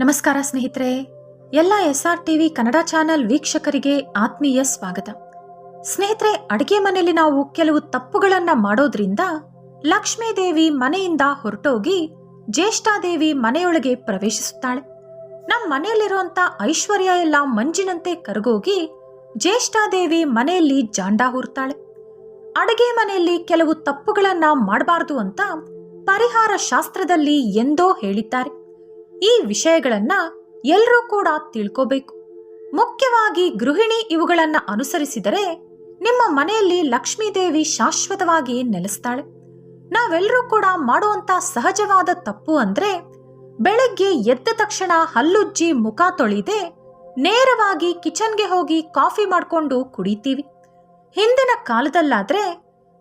ನಮಸ್ಕಾರ ಸ್ನೇಹಿತರೆ, ಎಲ್ಲ S R TV Kannada channel ವೀಕ್ಷಕರಿಗೆ ಆತ್ಮೀಯ ಸ್ವಾಗತ. ಸ್ನೇಹಿತರೆ, ಅಡಿಗೆ ಮನೆಯಲ್ಲಿ ನಾವು ಕೆಲವು ತಪ್ಪುಗಳನ್ನ ಮಾಡೋದ್ರಿಂದ ಲಕ್ಷ್ಮೀದೇವಿ ಮನೆಯಿಂದ ಹೊರಟೋಗಿ ಜ್ಯೇಷ್ಠಾದೇವಿ ಮನೆಯೊಳಗೆ ಪ್ರವೇಶಿಸುತ್ತಾಳೆ. ನಮ್ಮ ಮನೆಯಲ್ಲಿರುವಂತ ಐಶ್ವರ್ಯ ಎಲ್ಲ ಮಂಜಿನಂತೆ ಕರಗೋಗಿ ಜ್ಯೇಷ್ಠಾದೇವಿ ಮನೆಯಲ್ಲಿ ಜಾಂಡ ಹೂರ್ತಾಳೆ. ಅಡಿಗೆ ಮನೆಯಲ್ಲಿ ಕೆಲವು ತಪ್ಪುಗಳನ್ನ ಮಾಡಬಾರದು ಅಂತ ಪರಿಹಾರ ಶಾಸ್ತ್ರದಲ್ಲಿ ಎಂದೋ ಹೇಳಿದ್ದಾರೆ. ಈ ವಿಷಯಗಳನ್ನ ಎಲ್ಲರೂ ಕೂಡ ತಿಳ್ಕೋಬೇಕು. ಮುಖ್ಯವಾಗಿ ಗೃಹಿಣಿ ಇವುಗಳನ್ನ ಅನುಸರಿಸಿದರೆ ನಿಮ್ಮ ಮನೆಯಲ್ಲಿ ಲಕ್ಷ್ಮೀದೇವಿ ಶಾಶ್ವತವಾಗಿ ನೆಲೆಸ್ತಾಳೆ. ನಾವೆಲ್ಲರೂ ಕೂಡ ಮಾಡುವಂತ ಸಹಜವಾದ ತಪ್ಪು ಅಂದ್ರೆ ಬೆಳಗ್ಗೆ ಎದ್ದ ತಕ್ಷಣ ಹಲ್ಲುಜ್ಜಿ ಮುಖ ತೊಳಿದೆ ನೇರವಾಗಿ ಕಿಚನ್ಗೆ ಹೋಗಿ ಕಾಫಿ ಮಾಡ್ಕೊಂಡು ಕುಡಿತೀವಿ. ಹಿಂದಿನ ಕಾಲದಲ್ಲಾದ್ರೆ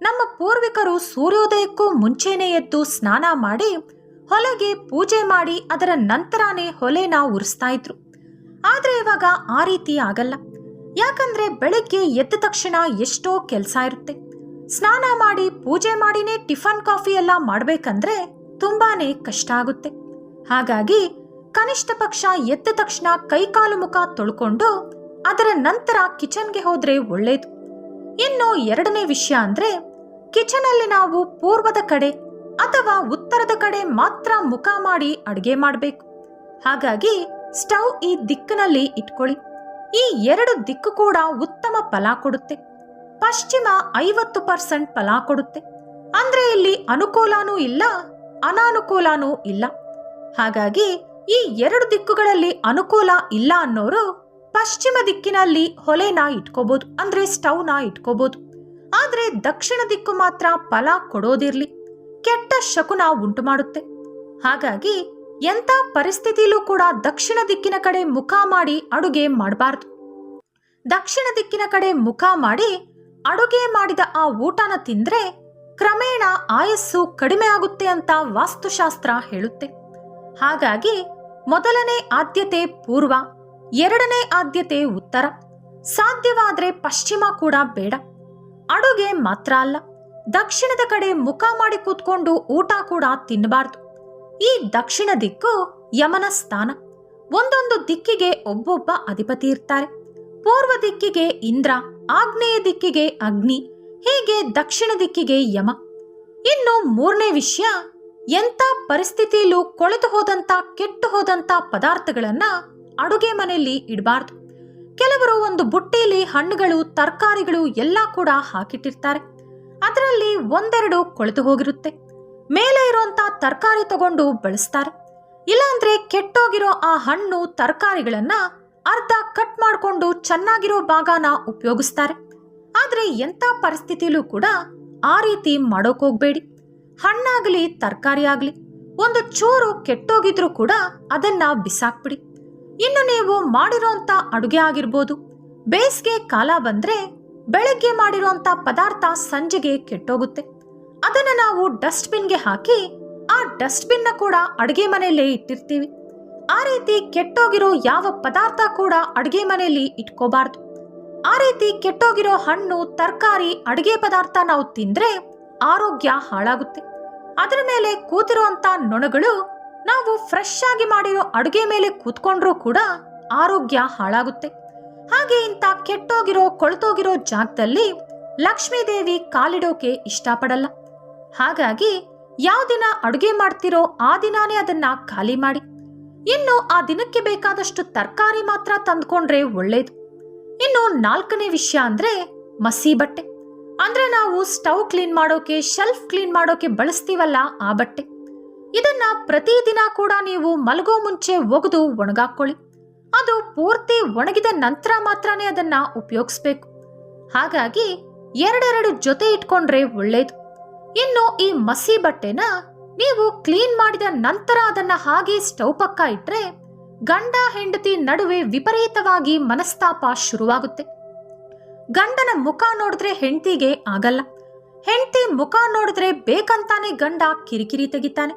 ನಮ್ಮ ಪೂರ್ವಿಕರು ಸೂರ್ಯೋದಯಕ್ಕೂ ಮುಂಚೆನೆ ಎದ್ದು ಸ್ನಾನ ಮಾಡಿ ಹೊಲೆಗೆ ಪೂಜೆ ಮಾಡಿ ಅದರ ನಂತರನೇ ಹೊಲೆನ ಉರಿಸ್ತಾ ಇದ್ರು. ಆದ್ರೆ ಇವಾಗ ಆ ರೀತಿ ಆಗಲ್ಲ. ಯಾಕಂದ್ರೆ ಬೆಳಗ್ಗೆ ಎದ್ದ ತಕ್ಷಣ ಎಷ್ಟೋ ಕೆಲಸ ಇರುತ್ತೆ. ಸ್ನಾನ ಮಾಡಿ ಪೂಜೆ ಮಾಡಿನೇ ಟಿಫನ್ ಕಾಫಿ ಎಲ್ಲ ಮಾಡ್ಬೇಕಂದ್ರೆ ತುಂಬಾನೇ ಕಷ್ಟ ಆಗುತ್ತೆ. ಹಾಗಾಗಿ ಕನಿಷ್ಠ ಪಕ್ಷ ಎದ್ದ ತಕ್ಷಣ ಕೈಕಾಲು ಮುಖ ತೊಳ್ಕೊಂಡು ಅದರ ನಂತರ ಕಿಚನ್ಗೆ ಹೋದ್ರೆ ಒಳ್ಳೇದು. ಇನ್ನು ಎರಡನೇ ವಿಷಯ ಅಂದ್ರೆ ಕಿಚನ್ ಅಲ್ಲಿ ನಾವು ಪೂರ್ವದ ಕಡೆ ಅಥವಾ ಉತ್ತರದ ಕಡೆ ಮಾತ್ರ ಮುಖ ಮಾಡಿ ಅಡಿಗೆ ಮಾಡಬೇಕು. ಹಾಗಾಗಿ ಸ್ಟವ್ ಈ ದಿಕ್ಕಿನಲ್ಲಿ ಇಟ್ಕೊಳ್ಳಿ. ಈ ಎರಡು ದಿಕ್ಕು ಕೂಡ ಉತ್ತಮ ಫಲ ಕೊಡುತ್ತೆ. ಪಶ್ಚಿಮ ಐವತ್ತು ಪರ್ಸೆಂಟ್ ಫಲ ಕೊಡುತ್ತೆ. ಅಂದ್ರೆ ಇಲ್ಲಿ ಅನುಕೂಲನೂ ಇಲ್ಲ, ಅನಾನುಕೂಲನೂ ಇಲ್ಲ. ಹಾಗಾಗಿ ಈ ಎರಡು ದಿಕ್ಕುಗಳಲ್ಲಿ ಅನುಕೂಲ ಇಲ್ಲ ಅನ್ನೋರು ಪಶ್ಚಿಮ ದಿಕ್ಕಿನಲ್ಲಿ ಹೊಲೆನ ಇಟ್ಕೋಬಹುದು ಅಂದ್ರೆ ಸ್ಟವ್ನ ಇಟ್ಕೋಬಹುದು ಆದ್ರೆ ದಕ್ಷಿಣ ದಿಕ್ಕು ಮಾತ್ರ ಫಲ ಕೊಡೋದಿರ್ಲಿ. ಕೆಟ್ಟ ಶಕುನ ಉಂಟು ಮಾಡುತ್ತೆ ಹಾಗಾಗಿ ಎಂಥ ಪರಿಸ್ಥಿತಿಲೂ ಕೂಡ ದಕ್ಷಿಣ ದಿಕ್ಕಿನ ಕಡೆ ಮುಖ ಮಾಡಿ ಅಡುಗೆ ಮಾಡಬಾರದು. ದಕ್ಷಿಣ ದಿಕ್ಕಿನ ಕಡೆ ಮುಖ ಮಾಡಿ ಅಡುಗೆ ಮಾಡಿದ ಆ ಊಟನ ತಿಂದ್ರೆ ಕ್ರಮೇಣ ಆಯಸ್ಸು ಕಡಿಮೆ ಆಗುತ್ತೆ ಅಂತ ವಾಸ್ತುಶಾಸ್ತ್ರ ಹೇಳುತ್ತೆ. ಹಾಗಾಗಿ ಮೊದಲನೇ ಆದ್ಯತೆ ಪೂರ್ವ, ಎರಡನೇ ಆದ್ಯತೆ ಉತ್ತರ. ಸಾಧ್ಯವಾದ್ರೆ ಪಶ್ಚಿಮ ಕೂಡ ಬೇಡ. ಅಡುಗೆ ಮಾತ್ರ ಅಲ್ಲ. ದಕ್ಷಿಣದ ಕಡೆ ಮುಖ ಮಾಡಿ ಕೂತ್ಕೊಂಡು ಊಟ ಕೂಡ ತಿನ್ನಬಾರ್ದು. ಈ ದಕ್ಷಿಣ ದಿಕ್ಕು ಯಮನ ಸ್ಥಾನ. ಒಂದೊಂದು ದಿಕ್ಕಿಗೆ ಒಬ್ಬೊಬ್ಬ ಅಧಿಪತಿ ಇರ್ತಾರೆ. ಪೂರ್ವ ದಿಕ್ಕಿಗೆ ಇಂದ್ರ, ಆಗ್ನೇಯ ದಿಕ್ಕಿಗೆ ಅಗ್ನಿ, ಹೀಗೆ ದಕ್ಷಿಣ ದಿಕ್ಕಿಗೆ ಯಮ. ಇನ್ನು ಮೂರನೇ ವಿಷಯ, ಎಂಥ ಪರಿಸ್ಥಿತಿಯಲ್ಲೂ ಕೊಳೆತು ಹೋದಂತ ಕೆಟ್ಟು ಹೋದಂತ ಪದಾರ್ಥಗಳನ್ನ ಅಡುಗೆ ಮನೆಯಲ್ಲಿ ಇಡಬಾರ್ದು. ಕೆಲವರು ಒಂದು ಬುಟ್ಟಿಯಲ್ಲಿ ಹಣ್ಣುಗಳು, ತರಕಾರಿಗಳು ಎಲ್ಲ ಕೂಡ ಹಾಕಿಟ್ಟಿರ್ತಾರೆ. ಅದರಲ್ಲಿ ಒಂದೆರಡು ಕೊಳೆತು ಹೋಗಿರುತ್ತೆ ಮೇಲೆ ಇರುವಂತ ತರಕಾರಿ ತಗೊಂಡು ಬಳಸ್ತಾರೆ. ಇಲ್ಲಾಂದ್ರೆ ಕೆಟ್ಟೋಗಿರೋ ಆ ಹಣ್ಣು ತರಕಾರಿಗಳನ್ನ ಅರ್ಧ ಕಟ್ ಮಾಡ್ಕೊಂಡು ಚೆನ್ನಾಗಿರೋ ಭಾಗನ ಉಪಯೋಗಿಸ್ತಾರೆ. ಆದ್ರೆ ಎಂಥ ಪರಿಸ್ಥಿತಿಲೂ ಕೂಡ ಆ ರೀತಿ ಮಾಡೋಕ್ ಹೋಗ್ಬೇಡಿ. ಹಣ್ಣಾಗ್ಲಿ, ತರಕಾರಿ ಆಗ್ಲಿ, ಒಂದು ಚೂರು ಕೆಟ್ಟೋಗಿದ್ರು ಕೂಡ ಅದನ್ನ ಬಿಸಾಕ್ಬಿಡಿ. ಇನ್ನು ನೀವು ಮಾಡಿರೋಂಥ ಅಡುಗೆ ಆಗಿರ್ಬೋದು. ಬೇಸಿಗೆ ಕಾಲ ಬಂದ್ರೆ ಬೆಳಗ್ಗೆ ಮಾಡಿರೋಂಥ ಪದಾರ್ಥ ಸಂಜೆಗೆ ಕೆಟ್ಟೋಗುತ್ತೆ. ಅದನ್ನ ನಾವು ಡಸ್ಟ್ಬಿನ್ಗೆ ಹಾಕಿ, ಆ ಡಸ್ಟ್ಬಿನ್ನ ಕೂಡ ಅಡುಗೆ ಮನೆಯಲ್ಲೇ ಇಟ್ಟಿರ್ತೀವಿ. ಆ ರೀತಿ ಕೆಟ್ಟೋಗಿರೋ ಯಾವ ಪದಾರ್ಥ ಕೂಡ ಅಡುಗೆ ಮನೆಯಲ್ಲಿ ಇಟ್ಕೋಬಾರ್ದು. ಆ ರೀತಿ ಕೆಟ್ಟೋಗಿರೋ ಹಣ್ಣು, ತರಕಾರಿ, ಅಡುಗೆ ಪದಾರ್ಥ ನಾವು ತಿಂದ್ರೆ ಆರೋಗ್ಯ ಹಾಳಾಗುತ್ತೆ. ಅದರ ಮೇಲೆ ಕೂತಿರುವಂತ ನೊಣಗಳು ನಾವು ಫ್ರೆಶ್ ಆಗಿ ಮಾಡಿರೋ ಅಡುಗೆ ಮೇಲೆ ಕೂತ್ಕೊಂಡ್ರೂ ಕೂಡ ಆರೋಗ್ಯ ಹಾಳಾಗುತ್ತೆ. ಹಾಗೆ ಇಂಥ ಕೆಟ್ಟೋಗಿರೋ, ಕೊಳ್ತೋಗಿರೋ ಜಾಗದಲ್ಲಿ ಲಕ್ಷ್ಮೀದೇವಿ ಕಾಲಿಡೋಕೆ ಇಷ್ಟಪಡಲ್ಲ. ಹಾಗಾಗಿ ಯಾವ ದಿನ ಅಡುಗೆ ಮಾಡ್ತಿರೋ ಆ ದಿನಾನೇ ಅದನ್ನ ಖಾಲಿ ಮಾಡಿ. ಇನ್ನು ಆ ದಿನಕ್ಕೆ ಬೇಕಾದಷ್ಟು ತರಕಾರಿ ಮಾತ್ರ ತಂದ್ಕೊಂಡ್ರೆ ಒಳ್ಳೇದು. ಇನ್ನು ನಾಲ್ಕನೇ ವಿಷಯ ಅಂದ್ರೆ ಮಸಿ ಬಟ್ಟೆ. ಅಂದ್ರೆ ನಾವು ಸ್ಟವ್ ಕ್ಲೀನ್ ಮಾಡೋಕೆ, ಶೆಲ್ಫ್ ಕ್ಲೀನ್ ಮಾಡೋಕೆ ಬಳಸ್ತೀವಲ್ಲ ಆ ಬಟ್ಟೆ. ಇದನ್ನ ಪ್ರತಿದಿನ ಕೂಡ ನೀವು ಮಲಗೋ ಮುಂಚೆ ಒಗೆದು ಒಣಗಾಕೊಳ್ಳಿ. ಅದು ಪೂರ್ತಿ ಒಣಗಿದ ನಂತರ ಮಾತ್ರನೇ ಅದನ್ನ ಉಪಯೋಗಿಸ್ಬೇಕು. ಹಾಗಾಗಿ ಎರಡೆರಡು ಜೊತೆ ಇಟ್ಕೊಂಡ್ರೆ ಒಳ್ಳೇದು. ಇನ್ನು ಈ ಮಸಿ ಬಟ್ಟೆನ ನೀವು ಕ್ಲೀನ್ ಮಾಡಿದ ನಂತರ ಅದನ್ನ ಹಾಗೆ ಸ್ಟವ್ ಪಕ್ಕ ಇಟ್ರೆ ಗಂಡ ಹೆಂಡತಿ ನಡುವೆ ವಿಪರೀತವಾಗಿ ಮನಸ್ತಾಪ ಶುರುವಾಗುತ್ತೆ. ಗಂಡನ ಮುಖ ನೋಡಿದ್ರೆ ಹೆಂಡತಿಗೆ ಆಗಲ್ಲ. ಹೆಂಡತಿ ಮುಖ ನೋಡಿದ್ರೆ ಬೇಕಂತಾನೆ ಗಂಡ ಕಿರಿಕಿರಿ ತೆಗಿತಾನೆ.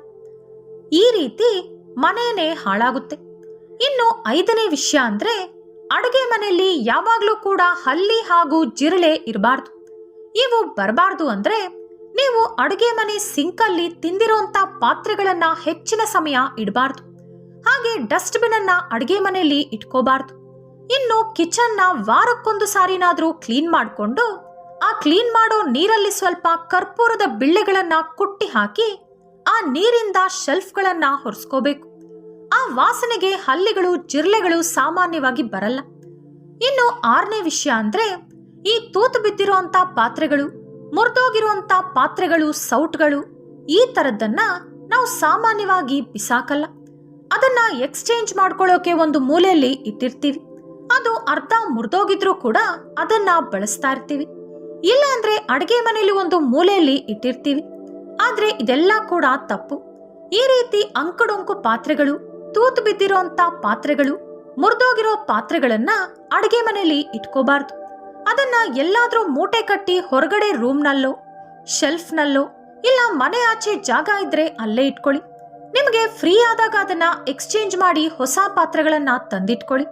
ಈ ರೀತಿ ಮನೇನೆ ಹಾಳಾಗುತ್ತೆ. ಇನ್ನು ಐದನೇ ವಿಷಯ ಅಂದ್ರೆ ಅಡುಗೆ ಮನೆಯಲ್ಲಿ ಯಾವಾಗಲೂ ಕೂಡ ಹಲ್ಲಿ ಹಾಗೂ ಜಿರಳೆ ಇರಬಾರ್ದು. ಇವು ಬರಬಾರ್ದು ಅಂದ್ರೆ ನೀವು ಅಡುಗೆ ಮನೆ ಸಿಂಕಲ್ಲಿ ತಿಂದಿರೋಂಥ ಪಾತ್ರೆಗಳನ್ನ ಹೆಚ್ಚಿನ ಸಮಯ ಇಡಬಾರ್ದು. ಹಾಗೆ ಡಸ್ಟ್ಬಿನ್ ಅನ್ನ ಅಡುಗೆ ಮನೆಯಲ್ಲಿ ಇಟ್ಕೋಬಾರ್ದು. ಇನ್ನು ಕಿಚನ್ನ ವಾರಕ್ಕೊಂದು ಸಾರಿನಾದ್ರೂ ಕ್ಲೀನ್ ಮಾಡಿಕೊಂಡು ಆ ಕ್ಲೀನ್ ಮಾಡೋ ನೀರಲ್ಲಿ ಸ್ವಲ್ಪ ಕರ್ಪೂರದ ಬಿಳ್ಳೆಗಳನ್ನ ಕುಟ್ಟಿ ಹಾಕಿ ಆ ನೀರಿಂದ ಶೆಲ್ಫ್ಗಳನ್ನ ಹೊರಿಸ್ಕೋಬೇಕು ವಾಸನೆಗೆ ಹಲ್ಲಿಗಳು ಜಿರ್ಲೆಗಳು ಸಾಮಾನ್ಯವಾಗಿ ಬರಲ್ಲ. ಇನ್ನು ಆರನೇ ವಿಷಯ ಅಂದ್ರೆ, ಈ ತೂತು ಬಿದ್ದಿರುವಂತ ಪಾತ್ರೆಗಳು ಮುರಿದೋಗಿರುವಂತ ಪಾತ್ರೆಗಳು, ಸೌಟ್ಗಳು, ಈ ತರದ್ದನ್ನ ನಾವು ಸಾಮಾನ್ಯವಾಗಿ ಬಿಸಾಕಲ್ಲ. ಅದನ್ನ ಎಕ್ಸ್ಚೇಂಜ್ ಮಾಡ್ಕೊಳ್ಳೋಕೆ ಒಂದು ಮೂಲೆಯಲ್ಲಿ ಇಟ್ಟಿರ್ತೀವಿ. ಅದು ಅರ್ಧ ಮುರಿದೋಗಿದ್ರೂ ಕೂಡ ಅದನ್ನ ಬಳಸ್ತಾ ಇರ್ತೀವಿ. ಇಲ್ಲ ಅಂದ್ರೆ ಅಡಿಗೆ ಮನೆಯಲ್ಲಿ ಒಂದು ಮೂಲೆಯಲ್ಲಿ ಇಟ್ಟಿರ್ತೀವಿ. ಆದ್ರೆ ಇದೆಲ್ಲ ಕೂಡ ತಪ್ಪು. ಈ ರೀತಿ ಅಂಕುಡೊಂಕು ಪಾತ್ರೆಗಳು ತೂತು ಬಿದ್ದಿರೋಂತ ಪಾತ್ರೆಗಳು, ಮುರಿದೋಗಿರೋ ಪಾತ್ರೆಗಳನ್ನ ಅಡಿಗೆ ಮನೆಯಲ್ಲಿ ಇಟ್ಕೋಬಾರ್ದು. ಅದನ್ನ ಎಲ್ಲಾದ್ರೂ ಮೂಟೆ ಕಟ್ಟಿ ಹೊರಗಡೆ ರೂಮ್ನಲ್ಲೋ, ಶೆಲ್ಫ್ನಲ್ಲೋ ಇಲ್ಲ ಮನೆ ಆಚೆ ಜಾಗ ಇದ್ರೆ ಅಲ್ಲೇ ಇಟ್ಕೊಳ್ಳಿ. ನಿಮಗೆ ಫ್ರೀ ಆದಾಗ ಅದನ್ನ ಎಕ್ಸ್ಚೇಂಜ್ ಮಾಡಿ ಹೊಸ ಪಾತ್ರೆಗಳನ್ನ ತಂದಿಟ್ಕೊಳ್ಳಿ.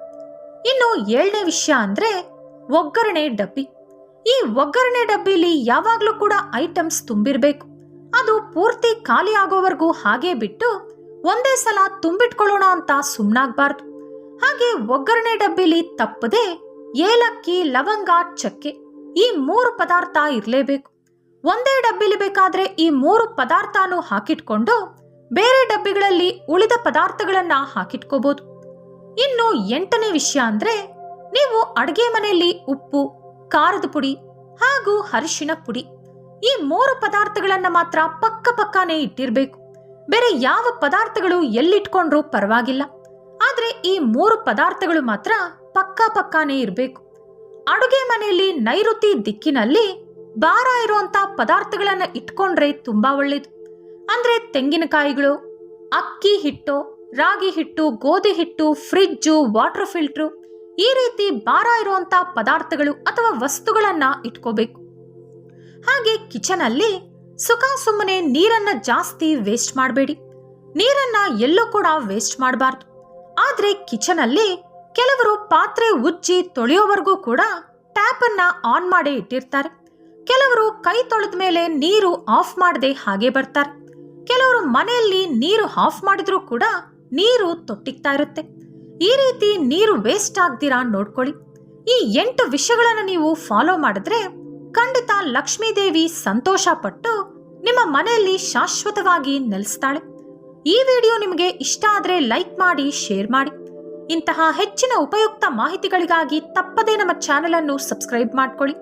ಇನ್ನು ಏಳನೇ ವಿಷಯ ಅಂದ್ರೆ ಒಗ್ಗರಣೆ ಡಬ್ಬಿ. ಈ ಒಗ್ಗರಣೆ ಡಬ್ಬಿಲಿ ಯಾವಾಗ್ಲೂ ಕೂಡ ಐಟಮ್ಸ್ ತುಂಬಿರ್ಬೇಕು. ಅದು ಪೂರ್ತಿ ಖಾಲಿ ಆಗೋವರೆಗೂ ಹಾಗೆ ಬಿಟ್ಟು ಒಂದೇ ಸಲ ತುಂಬಿಟ್ಕೊಳ್ಳೋಣ ಅಂತ ಸುಮ್ನಾಗ್ಬಾರ್ದು. ಹಾಗೆ ಒಗ್ಗರಣೆ ಡಬ್ಬಿಲಿ ತಪ್ಪದೆ ಏಲಕ್ಕಿ, ಲವಂಗ, ಚಕ್ಕೆ ಈ ಮೂರು ಪದಾರ್ಥ ಇರಲೇಬೇಕು. ಒಂದೇ ಡಬ್ಬಿಲಿ ಬೇಕಾದ್ರೆ ಈ ಮೂರು ಪದಾರ್ಥನೂ ಹಾಕಿಟ್ಕೊಂಡು ಬೇರೆ ಡಬ್ಬಿಗಳಲ್ಲಿ ಉಳಿದ ಪದಾರ್ಥಗಳನ್ನ ಹಾಕಿಟ್ಕೋಬಹುದು ಇನ್ನು ಎಂಟನೇ ವಿಷಯ ಅಂದ್ರೆ ನೀವು ಅಡಿಗೆ ಮನೆಯಲ್ಲಿ ಉಪ್ಪು, ಖಾರದ ಪುಡಿ ಹಾಗೂ ಹರಿಶಿನ ಪುಡಿ ಈ ಮೂರು ಪದಾರ್ಥಗಳನ್ನ ಮಾತ್ರ ಪಕ್ಕ ಪಕ್ಕನೆ ಇಟ್ಟಿರ್ಬೇಕು. ಬೇರೆ ಯಾವ ಪದಾರ್ಥಗಳು ಎಲ್ಲಿಟ್ಕೊಂಡ್ರೂ ಪರವಾಗಿಲ್ಲ. ಆದ್ರೆ ಈ ಮೂರು ಪದಾರ್ಥಗಳು ಮಾತ್ರ ಪಕ್ಕಾ ಪಕ್ಕಾನೇ ಇರಬೇಕು. ಅಡುಗೆ ಮನೆಯಲ್ಲಿ ನೈಋತಿ ದಿಕ್ಕಿನಲ್ಲಿ ಭಾರ ಇರುವಂತ ಪದಾರ್ಥಗಳನ್ನ ಇಟ್ಕೊಂಡ್ರೆ ತುಂಬಾ ಒಳ್ಳೇದು. ಅಂದ್ರೆ ತೆಂಗಿನಕಾಯಿಗಳು, ಅಕ್ಕಿ ಹಿಟ್ಟು, ರಾಗಿ ಹಿಟ್ಟು, ಗೋಧಿ ಹಿಟ್ಟು, ಫ್ರಿಜ್ಜು, ವಾಟರ್ ಫಿಲ್ಟ್ರು ಈ ರೀತಿ ಭಾರ ಇರುವಂತ ಪದಾರ್ಥಗಳು ಅಥವಾ ವಸ್ತುಗಳನ್ನ ಇಟ್ಕೋಬೇಕು. ಹಾಗೆ ಕಿಚನ್ ಅಲ್ಲಿ ಸುಖ ಸುಮ್ಮನೆ ನೀರನ್ನ ಜಾಸ್ತಿ ವೇಸ್ಟ್ ಮಾಡಬೇಡಿ. ನೀರನ್ನ ಎಲ್ಲೂ ಕೂಡ ವೇಸ್ಟ್ ಮಾಡಬಾರ್ದು. ಆದ್ರೆ ಕಿಚನ್ ಅಲ್ಲಿ ಕೆಲವರು ಪಾತ್ರೆ ಉಜ್ಜಿ ತೊಳೆಯೋವರೆಗೂ ಕೂಡ ಟ್ಯಾಪ್ ಅನ್ನ ಆನ್ ಮಾಡಿ ಇಟ್ಟಿರ್ತಾರೆ. ಕೆಲವರು ಕೈ ತೊಳೆದ ಮೇಲೆ ನೀರು ಆಫ್ ಮಾಡದೆ ಹಾಗೆ ಬರ್ತಾರೆ. ಕೆಲವರು ಮನೆಯಲ್ಲಿ ನೀರು ಆಫ್ ಮಾಡಿದ್ರೂ ಕೂಡ ನೀರು ತೊಟ್ಟಿಗ್ತಾ ಇರುತ್ತೆ. ಈ ರೀತಿ ನೀರು ವೇಸ್ಟ್ ಆಗ್ದಿರಾ ನೋಡ್ಕೊಳ್ಳಿ. ಈ ಎಂಟು ವಿಷಯಗಳನ್ನು ನೀವು ಫಾಲೋ ಮಾಡಿದ್ರೆ ಖಂಡಿತ ಲಕ್ಷ್ಮೀದೇವಿ ಸಂತೋಷ ಪಟ್ಟು ನಿಮ್ಮ ಮನೆಯಲ್ಲಿ ಶಾಶ್ವತವಾಗಿ ನೆಲೆಸ್ತಾಳೆ. ಈ ವಿಡಿಯೋ ನಿಮಗೆ ಇಷ್ಟ ಆದರೆ ಲೈಕ್ ಮಾಡಿ, ಶೇರ್ ಮಾಡಿ. ಇಂತಹ ಹೆಚ್ಚಿನ ಉಪಯುಕ್ತ ಮಾಹಿತಿಗಳಿಗಾಗಿ ತಪ್ಪದೇ ನಮ್ಮ ಚಾನೆಲ್ ಅನ್ನು ಸಬ್ಸ್ಕ್ರೈಬ್ ಮಾಡ್ಕೊಳ್ಳಿ.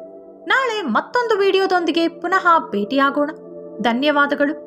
ನಾಳೆ ಮತ್ತೊಂದು ವಿಡಿಯೋದೊಂದಿಗೆ ಪುನಃ ಭೇಟಿಯಾಗೋಣ. ಧನ್ಯವಾದಗಳು.